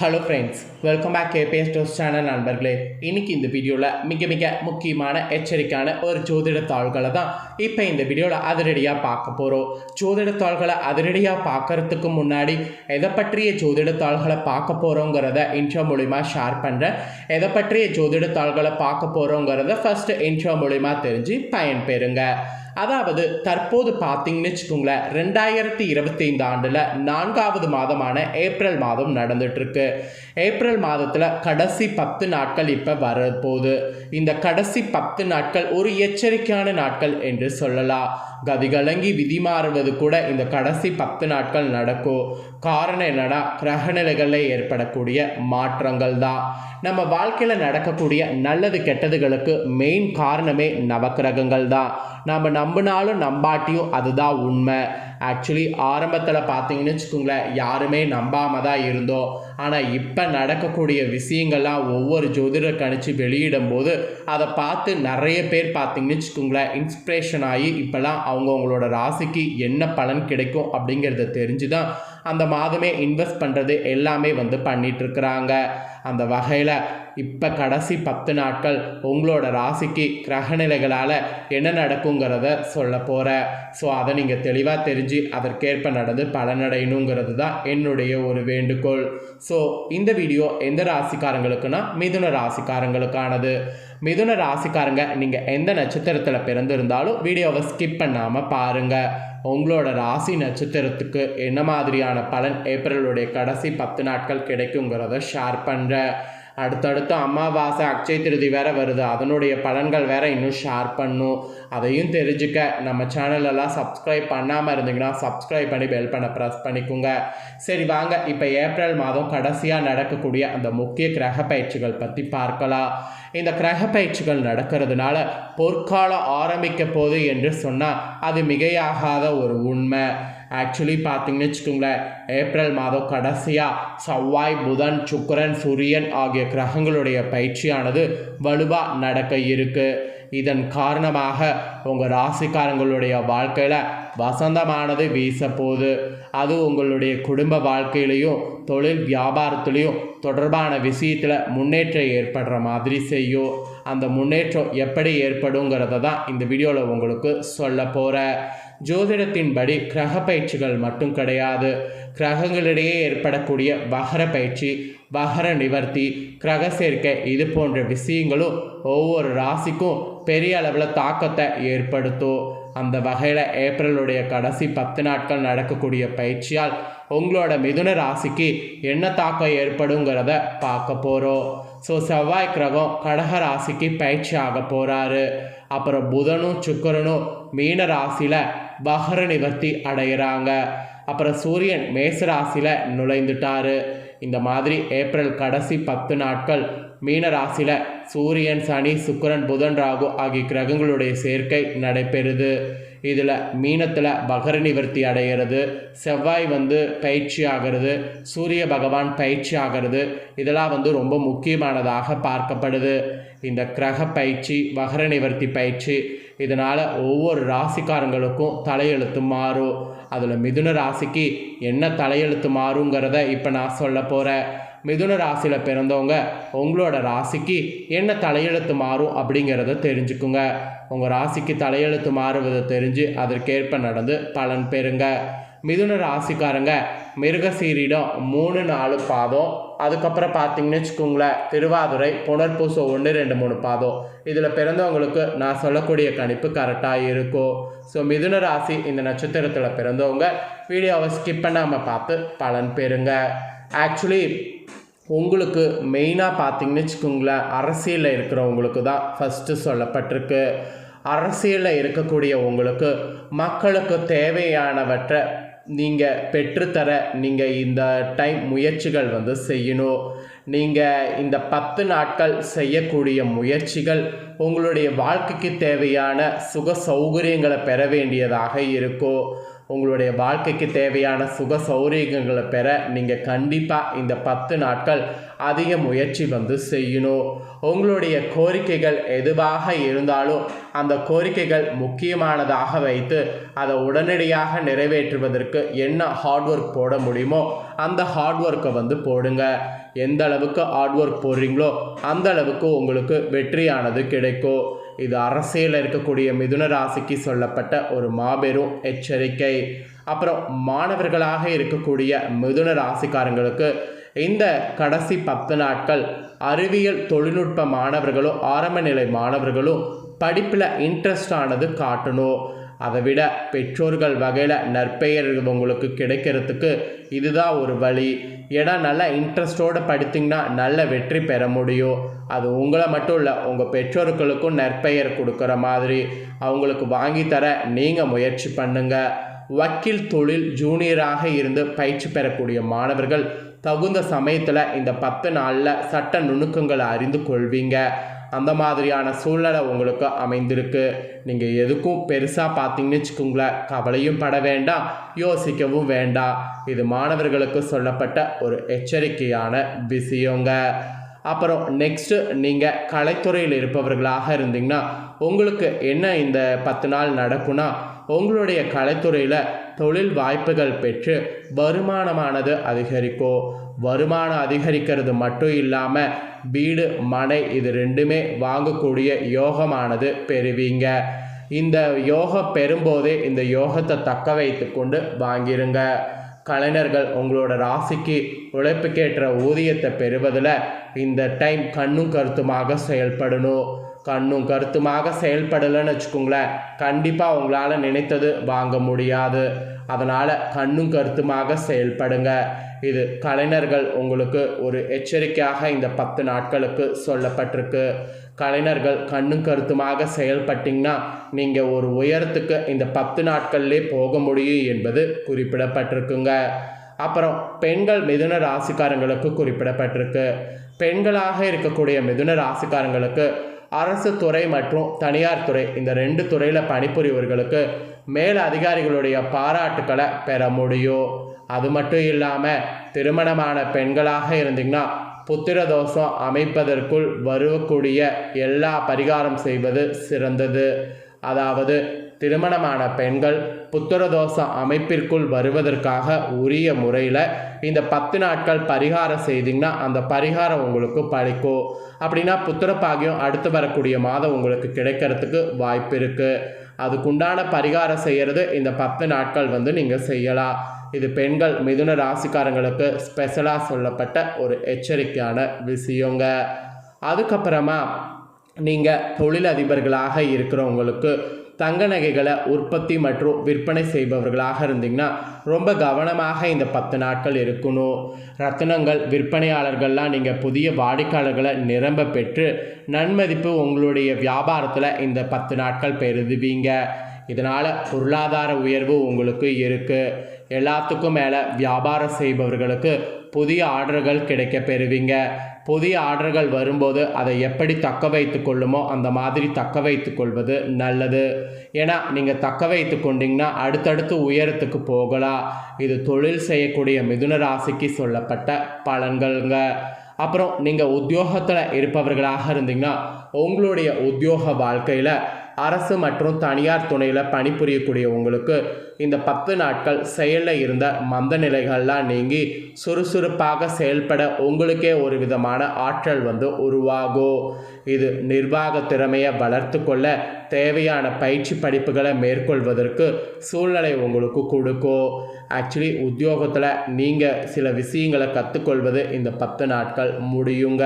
Hello friends welcome back KPS dose channel நண்பர்களே. இன்னைக்கு இந்த வீடியோவில் மிக மிக முக்கியமான எச்சரிக்கையான ஒரு ஜோதிட தாள்களை தான் இப்போ இந்த வீடியோவில் அதிரடியாக பார்க்க போகிறோம் ஜோதிட தாள்களை அதிரடியாக பார்க்கறதுக்கு முன்னாடி எதை பற்றிய ஜோதிட தாள்களை பார்க்க போகிறோங்கிறத இன்ட்ரோ மூலிமா ஷேர் பண்ணுறேன் எதை பற்றிய ஜோதிட தாள்களை பார்க்க போகிறோங்கிறத ஃபஸ்ட்டு இன்ட்ரோ மூலிமா தெரிஞ்சு பயன்பெறுங்க. அதாவது தற்போது பார்த்தீங்கன்னு வச்சுக்கோங்களேன் ரெண்டாயிரத்தி இருபத்தைந்து ஆண்டில் நான்காவது மாதமான ஏப்ரல் மாதம் நடந்துட்டுருக்கு ஏப்ரல் மாதத்தில் கடைசி பத்து நாட்கள் இப்போ வரப்போகுது. இந்த கடைசி பத்து நாட்கள் ஒரு எச்சரிக்கையான நாட்கள் என்று சொல்லலாம். கதிகலங்கி விதி மாறுவது கூட இந்த கடைசி பத்து நாட்கள் நடக்கும். காரணம் என்னன்னா கிரகநிலைகளில் ஏற்படக்கூடிய மாற்றங்கள் தான். நம்ம வாழ்க்கையில் நடக்கக்கூடிய நல்லது கெட்டதுகளுக்கு மெயின் காரணமே நவக்கிரகங்கள் தான். நாம் நம்பினாலும் நம்பாட்டியும் அதுதான் உண்மை. ஆக்சுவலி ஆரம்பத்தில் பார்த்தீங்கன்னு வச்சுக்கோங்களேன் யாருமே நம்பாம தான் இருந்தோம். ஆனால் இப்போ நடக்கக்கூடிய விஷயங்கள்லாம் ஒவ்வொரு ஜோதிடர் கணிச்சு வெளியிடும் போது அதை பார்த்து நிறைய பேர் பார்த்தீங்கன்னு வச்சுக்கோங்களேன் இன்ஸ்பிரேஷன் ஆகி இப்போல்லாம் அவங்கவுங்களோட ராசிக்கு என்ன பலன் கிடைக்கும் அப்படிங்கிறத தெரிஞ்சு தான் அந்த மாதமே இன்வெஸ்ட் பண்ணுறது எல்லாமே வந்து பண்ணிகிட்ருக்குறாங்க அந்த வகையில் இப்போ கடைசி பத்து நாட்கள் உங்களோட ராசிக்கு கிரகநிலைகளால் என்ன நடக்குங்கிறத சொல்ல போகிறேன் ஸோ அதை நீங்கள் தெளிவாக தெரிஞ்சு அதற்கேற்ப நடந்து பலனடையணுங்கிறது தான் என்னுடைய ஒரு வேண்டுகோள். ஸோ இந்த வீடியோ எந்த ராசிக்காரங்களுக்குன்னா மிதுன ராசிக்காரங்களுக்கானது. மிதுன ராசிக்காரங்க நீங்கள் எந்த நட்சத்திரத்தில் பிறந்திருந்தாலும் வீடியோவை ஸ்கிப் பண்ணாமல் பாருங்கள் உங்களோட ராசி நட்சத்திரத்துக்கு என்ன மாதிரியான பலன் ஏப்ரலுடைய கடைசி பத்து நாட்கள் கிடைக்குங்கிறத ஷேர் பண்ணுறேன் அடுத்தடுத்து அமாவாசை அக்ஷய திருதி வேற வருது. அதனுடைய பலன்கள் வேற இன்னும் ஷேர் பண்ணும். அதையும் தெரிஞ்சுக்க நம்ம சேனலெல்லாம் சப்ஸ்கிரைப் பண்ணாமல் இருந்தீங்கன்னா சப்ஸ்கிரைப் பண்ணி பெல் பண்ண ப்ரெஸ் பண்ணிக்கோங்க. சரி வாங்க. இப்போ ஏப்ரல் மாதம் கடைசியாக நடக்கக்கூடிய அந்த முக்கிய கிரக பயிற்சிகள் பற்றி பார்க்கலாம். இந்த கிரக பயிற்சிகள் நடக்கிறதுனால பொற்காலம் ஆரம்பிக்க போகுது என்று சொன்னால் அது மிகையாகாத ஒரு உண்மை. ஆக்சுவலி பார்த்தீங்கன்னு வச்சுக்கோங்களேன் ஏப்ரல் மாதம் கடைசியாக செவ்வாய் புதன் சுக்கரன் சூரியன் ஆகிய கிரகங்களுடைய பயிற்சியானது வலுவாக நடக்க இருக்கு. இதன் காரணமாக உங்கள் ராசிக்காரங்களுடைய வாழ்க்கையில் வசந்தமானது வீச போகுது அது உங்களுடைய குடும்ப வாழ்க்கையிலையும் தொழில் வியாபாரத்துலேயும் தொடர்பான விஷயத்தில் முன்னேற்றம் ஏற்படுற மாதிரி செய்யும். அந்த முன்னேற்றம் எப்படி ஏற்படுங்கிறத தான் இந்த வீடியோவில் உங்களுக்கு சொல்ல போகிறேன் ஜோதிடத்தின்படி கிரக பயிற்சிகள் மட்டும் கிடையாது. கிரகங்களிடையே ஏற்படக்கூடிய வகர பயிற்சி வகர நிவர்த்தி கிரக சேர்க்கை இது போன்ற விஷயங்களும் ஒவ்வொரு ராசிக்கும் பெரிய அளவில் தாக்கத்தை ஏற்படுத்தும். அந்த வகையில் ஏப்ரலுடைய கடைசி பத்து நாட்கள் நடக்கக்கூடிய பயிற்சியால் உங்களோட மிதுன ராசிக்கு என்ன தாக்கம் ஏற்படுங்கிறத பார்க்க போகிறோம் ஸோ செவ்வாய் கிரகம் கடக ராசிக்கு பயிற்சி ஆக போகிறாரு அப்புறம் புதனும் சுக்கரனும் மீன ராசியில் வகர நிவர்த்தி அடைகிறாங்க அப்புறம் சூரியன் மேசராசியில் நுழைந்துட்டாரு. இந்த மாதிரி ஏப்ரல் கடைசி பத்து நாட்கள் மீன ராசியில் சூரியன் சனி சுக்கிரன் புதன் ராகு ஆகிய கிரகங்களுடைய சேர்க்கை நடைபெறுது. இதில் மீனத்தில் பகர நிவர்த்தி அடைகிறது. செவ்வாய் வந்து பயிற்சி ஆகிறது. சூரிய பகவான் பயிற்சி ஆகிறது. இதெல்லாம் வந்து ரொம்ப முக்கியமானதாக பார்க்கப்படுது. இந்த கிரக பயிற்சி வகர நிவர்த்தி பயிற்சி இதனால் ஒவ்வொரு ராசிக்காரங்களுக்கும் தலையெழுத்து மாறும். அதில் மிதுன ராசிக்கு என்ன தலையெழுத்து மாறுங்கிறத இப்போ நான் சொல்ல போகிறேன் மிதுன ராசியில் பிறந்தவங்க உங்களோட ராசிக்கு என்ன தலையெழுத்து மாறும் அப்படிங்கிறத தெரிஞ்சுக்குங்க. உங்கள் ராசிக்கு தலையெழுத்து மாறுவதை தெரிஞ்சு அதற்கேற்ப நடந்து பலன் பெறுங்க. மிதுன ராசிக்காரங்க மிருகசீரிடம் மூணு நாலு பாதம். அதுக்கப்புறம் பார்த்தீங்கன்னு வச்சுக்கோங்களேன் திருவாதுரை புனர்பூசம் ஒன்று ரெண்டு மூணு பாதம். இதில் பிறந்தவங்களுக்கு நான் சொல்லக்கூடிய கணிப்பு கரெக்டாக இருக்கும். ஸோ மிதுன ராசி இந்த நட்சத்திரத்தில் பிறந்தவங்க வீடியோவை ஸ்கிப் பண்ணாமல் பார்த்து பலன் பெறுங்க. ஆக்சுவலி உங்களுக்கு மெயினாக பார்த்தீங்கன்னு வச்சுக்கோங்களேன் அரசியலில் இருக்கிறவங்களுக்கு தான் ஃபஸ்ட்டு சொல்லப்பட்டிருக்கு. அரசியலில் இருக்கக்கூடிய உங்களுக்கு மக்களுக்கு தேவையானவற்றை நீங்கள் பெற்றுத்தர நீங்கள் இந்த டைம் முயற்சிகள் வந்து செய்யணும். நீங்கள் இந்த பத்து நாட்கள் செய்யக்கூடிய முயற்சிகள் உங்களுடைய வாழ்க்கைக்கு தேவையான சுக சௌகரியங்களை பெற வேண்டியதாக இருக்கும். உங்களுடைய வாழ்க்கைக்கு தேவையான சுக சௌரியங்களை பெற நீங்கள் கண்டிப்பாக இந்த பத்து நாட்கள் அதிக முயற்சி வந்து செய்யணும். உங்களுடைய கோரிக்கைகள் எதுவாக இருந்தாலும் அந்த கோரிக்கைகள் முக்கியமானதாக வைத்து அதை உடனடியாக நிறைவேற்றுவதற்கு என்ன ஹார்ட் ஒர்க் போட முடியுமோ அந்த ஹார்ட் ஒர்க்கை வந்து போடுங்க. எந்த அளவுக்கு ஹார்ட் ஒர்க் போடுறீங்களோ அந்த அளவுக்கு உங்களுக்கு வெற்றியானது கிடைக்கும். இது அரசியலில் இருக்கக்கூடிய மிதுன ராசிக்கு சொல்லப்பட்ட ஒரு மாபெரும் எச்சரிக்கை. அப்புறம் மாணவர்களாக இருக்கக்கூடிய மிதுன ராசிக்காரங்களுக்கு இந்த கடைசி பத்து நாட்கள் அறிவியல் தொழில்நுட்ப மாணவர்களும் ஆரம்ப நிலை மாணவர்களும் படிப்பில் இன்ட்ரெஸ்ட் ஆனது காட்டணும். அதை விட பெற்றோர்கள் வகையில் நற்பெயர் உங்களுக்கு கிடைக்கிறதுக்கு இதுதான் ஒரு வழி. ஏன்னா நல்லா இன்ட்ரெஸ்டோடு படித்தீங்கன்னா நல்ல வெற்றி பெற முடியும். அது உங்களை மட்டும் இல்லை உங்கள் பெற்றோர்களுக்கும் நற்பெயர் கொடுக்குற மாதிரி அவங்களுக்கு வாங்கித்தர நீங்கள் முயற்சி பண்ணுங்கள் வக்கீல் தொழில் ஜூனியராக இருந்து பயிற்சி பெறக்கூடிய மாணவர்கள் தகுந்த சமயத்தில் இந்த பத்து நாளில் சட்ட நுணுக்கங்களை அறிந்து கொள்வீங்க. அந்த மாதிரியான சூழ்நிலை உங்களுக்கு அமைந்திருக்கு. நீங்கள் எதுக்கும் பெருசாக பார்த்தீங்கன்னு வச்சுக்கோங்களேன் கவலையும் பட வேண்டாம் யோசிக்கவும் வேண்டாம். இது மாணவர்களுக்கு சொல்லப்பட்ட ஒரு எச்சரிக்கையான விஷயங்க. அப்புறம் நெக்ஸ்ட்டு நீங்கள் கலைத்துறையில் இருப்பவர்களாக இருந்தீங்கன்னா உங்களுக்கு என்ன இந்த பத்து நாள் நடக்குன்னா உங்களுடைய கலைத்துறையில் தொழில் வாய்ப்புகள் பெற்று வருமானமானது அதிகரிக்கும் வருமானம் அதிகரிக்கிறது மட்டும் இல்லாமல் வீடு மனை இது ரெண்டுமே வாங்கக்கூடிய யோகமானது பெறுவீங்க. இந்த யோகம் பெறும்போதே இந்த யோகத்தை தக்க வைத்து கொண்டு வாங்கிருங்க. கலைஞர்கள் உங்களோட ராசிக்கு உழைப்புக்கேற்ற ஊதியத்தை பெறுவதில் இந்த டைம் கண்ணும் கருத்துமாக செயல்படணும். கண்ணும் கருத்துமாக செயல்படலைன்னு வச்சுக்கோங்களேன். கண்டிப்பாக உங்களால் நினைத்தது வாங்க முடியாது. அதனால் கண்ணும் கருத்துமாக செயல்படுங்க. இது கலைஞர்கள் உங்களுக்கு ஒரு எச்சரிக்கையாக இந்த பத்து நாட்களுக்கு சொல்லப்பட்டிருக்கு. கலைஞர்கள் கண்ணும் கருத்துமாக செயல்பட்டிங்கன்னா நீங்கள் ஒரு உயரத்துக்கு இந்த பத்து நாட்கள்லே போக முடியும் என்பது குறிப்பிடப்பட்டிருக்குங்க. அப்புறம் பெண்கள் மிதுன ராசிக்காரங்களுக்கு குறிப்பிடப்பட்டிருக்கு. பெண்களாக இருக்கக்கூடிய மிதுன ராசிக்காரங்களுக்கு அரசு துறை மற்றும் தனியார் துறை இந்த ரெண்டு துறையில் பணிபுரிவர்களுக்கு மேல் அதிகாரிகளுடைய பாராட்டுக்களை பெற முடியும். அது மட்டும் இல்லாமல் திருமணமான பெண்களாக இருந்தீங்கன்னா புத்திர தோஷம் அமைப்பதற்குள் வரக்கூடிய எல்லா பரிகாரம் செய்வது சிறந்தது. அதாவது திருமணமான பெண்கள் புத்திரதோஷ அமைப்பிற்குள் வருவதற்காக உரிய முறையில் இந்த பத்து நாட்கள் பரிகாரம் செய்தீங்கன்னா அந்த பரிகாரம் உங்களுக்கு பழிக்கும். அப்படின்னா புத்திரப்பாகியம் அடுத்து வரக்கூடிய மாதம் உங்களுக்கு கிடைக்கிறதுக்கு வாய்ப்பு இருக்குது அதுக்குண்டான பரிகாரம் செய்கிறது இந்த பத்து நாட்கள் வந்து நீங்கள் செய்யலாம். இது பெண்கள் மிதுன ராசிக்காரங்களுக்கு ஸ்பெஷலாக சொல்லப்பட்ட ஒரு எச்சரிக்கையான விஷயங்க. அதுக்கப்புறமா நீங்கள் தொழிலதிபர்களாக இருக்கிறவங்களுக்கு தங்க நகைகளை உற்பத்தி மற்றும் விற்பனை செய்பவர்களாக இருந்தீங்கன்னா ரொம்ப கவனமாக இந்த பத்து நாட்கள் இருக்கணும். ரத்தினங்கள் விற்பனையாளர்கள்லாம் நீங்கள் புதிய வாடிக்கையாளர்களை நிரம்ப பெற்று நன்மதிப்பு உங்களுடைய வியாபாரத்தில் இந்த பத்து நாட்கள் பெறுதுவீங்க இதனால் பொருளாதார உயர்வு உங்களுக்கு இருக்குது எல்லாத்துக்கும் மேலே வியாபாரம் செய்பவர்களுக்கு புதிய ஆர்டர்கள் கிடைக்க பெறுவீங்க. புதிய ஆர்டர்கள் வரும்போது அதை எப்படி தக்க வைத்து கொள்ளுமோ அந்த மாதிரி தக்க வைத்து கொள்வது நல்லது. ஏன்னா நீங்கள் தக்க வைத்து கொண்டீங்கன்னா அடுத்தடுத்து உயரத்துக்கு போகலாம். இது தொழில் செய்யக்கூடிய மிதுன ராசிக்கு சொல்லப்பட்ட பலன்கள்ங்க. அப்புறம் நீங்கள் உத்தியோகத்தில் இருப்பவர்களாக இருந்தீங்கன்னா உங்களுடைய உத்தியோக வாழ்க்கையில் அரசு மற்றும் தனியார் துணையில் பணிபுரியக்கூடிய உங்களுக்கு இந்த பத்து நாட்கள் செயலில் இருந்த மந்த நிலைகள்லாம் நீங்கி சுறுசுறுப்பாக செயல்பட உங்களுக்கே ஒரு விதமான ஆற்றல் வந்து உருவாகும் இது நிர்வாக திறமையை வளர்த்து கொள்ள தேவையான பயிற்சி படிப்புகளை மேற்கொள்வதற்கு சூழ்நிலை உங்களுக்கு கொடுக்கும் ஆக்சுவலி உத்தியோகத்தில் நீங்கள் சில விஷயங்களை கற்றுக்கொள்வது இந்த பத்து நாட்கள் முடியுங்க.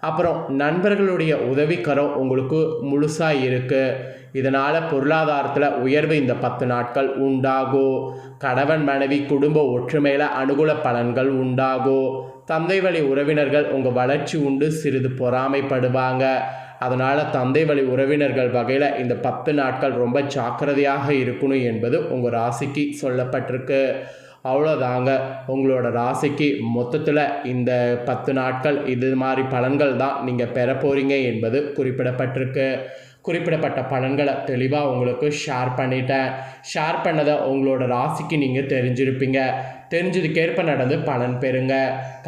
அப்புறம் நண்பர்களுடைய உதவிக்கரம் உங்களுக்கு முழுசாக இருக்குது இதனால் பொருளாதாரத்தில் உயர்வு இந்த பத்து நாட்கள் உண்டாகும் கணவன் மனைவி குடும்ப ஒற்றுமையில் அனுகூல பலன்கள் உண்டாகும் தந்தை வழி உறவினர்கள் உங்கள் வளர்ச்சி உண்டு சிறிது பொறாமைப்படுவாங்க. அதனால் தந்தை வழி உறவினர்கள் வகையில் இந்த பத்து நாட்கள் ரொம்ப ஜாக்கிரதையாக இருக்கணும் என்பது உங்கள் ராசிக்கு சொல்லப்பட்டிருக்கு. அவ்வளோதாங்க உங்களோட ராசிக்கு மொத்தத்தில் இந்த பத்து நாட்கள் இது மாதிரி பலன்கள் தான் நீங்கள் பெற போகிறீங்க என்பது குறிப்பிடப்பட்டிருக்கு. குறிப்பிடப்பட்ட பலன்களை தெளிவாக உங்களுக்கு ஷேர் பண்ணிட்டேன். ஷேர் பண்ணதை உங்களோட ராசிக்கு நீங்கள் தெரிஞ்சிருப்பீங்க. தெரிஞ்சதுக்கேற்ப நடந்து பலன் பெறுங்க.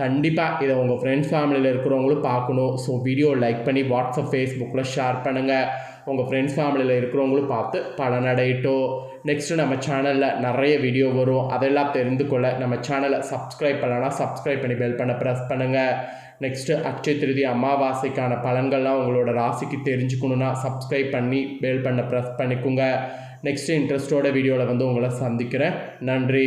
கண்டிப்பாக இதை உங்கள் ஃப்ரெண்ட்ஸ் ஃபேமிலியில் இருக்கிறவங்களும் பார்க்கணும். ஸோ வீடியோ லைக் பண்ணி வாட்ஸ்அப் ஃபேஸ்புக்கில் ஷேர் பண்ணுங்கள் உங்கள் ஃப்ரெண்ட்ஸ் ஃபேமிலியில் இருக்கிறவங்களும் பார்த்து பலனடையிட்டோ. நெக்ஸ்ட்டு நம்ம சேனலில் நிறைய வீடியோ வரும். அதெல்லாம் தெரிந்து கொள்ள நம்ம சேனலை சப்ஸ்கிரைப் பண்ணலாம் சப்ஸ்கிரைப் பண்ணி பெல் பண்ண ப்ரெஸ் பண்ணுங்கள் நெக்ஸ்ட்டு அட்சய திருதி அமாவாசைக்கான பலன்கள்லாம் உங்களோட ராசிக்கு தெரிஞ்சுக்கணுன்னா சப்ஸ்கிரைப் பண்ணி பெல் பண்ண ப்ரெஸ் பண்ணிக்கோங்க. நெக்ஸ்ட்டு இன்ட்ரெஸ்ட்டோட வீடியோவில் வந்து உங்களை சந்திக்கிறேன். நன்றி.